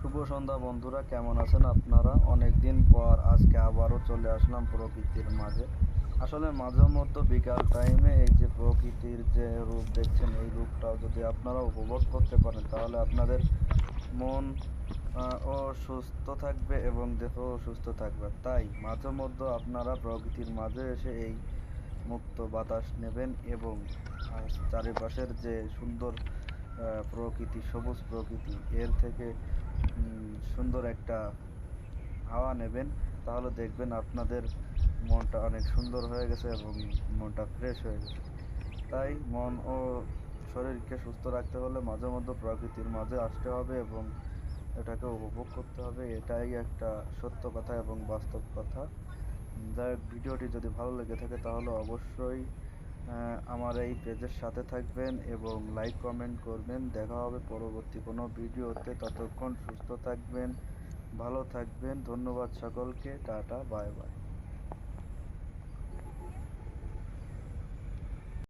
শুভ সন্ধ্যা বন্ধুরা, কেমন আছেন আপনারা? অনেক দিন পর আজকে আবারও চলে আসলাম প্রকৃতির মাঝে। আসলে মাঝে মধ্যে বিকাল টাইমে এই যে প্রকৃতির যে রূপ দেখছেন, এই রূপটাও যদি আপনারা উপভোগ করতে পারেন, তাহলে আপনাদের মন ও সুস্থ থাকবে এবং দেহও সুস্থ থাকবে। তাই মাঝে মধ্যে আপনারা প্রকৃতির মাঝে এসে এই মুক্ত বাতাস নেবেন এবং চারিপাশের যে সুন্দর প্রকৃতি, সবুজ প্রকৃতি, এর থেকে সুন্দর একটা হাওয়া নেবেন, তাহলে দেখবেন আপনাদের মনটা অনেক সুন্দর হয়ে গেছে এবং মনটা ফ্রেশ হয়ে গেছে। তাই মন ও শরীরকে সুস্থ রাখতে হলে মাঝে মধ্যে প্রকৃতির মাঝে আসতে হবে এবং এটাকে উপভোগ করতে হবে, এটাই একটা সত্য কথা এবং বাস্তব কথা। যাই ভিডিওটি যদি ভালো লেগে থাকে তাহলে অবশ্যই আমার এই পেজের সাথে থাকবেন এবং লাইক কমেন্ট করবেন। দেখা হবে পরবর্তী কোনো ভিডিওতে। ততক্ষণ সুস্থ থাকবেন, ভালো থাকবেন। ধন্যবাদ সকলকে। Tata bye bye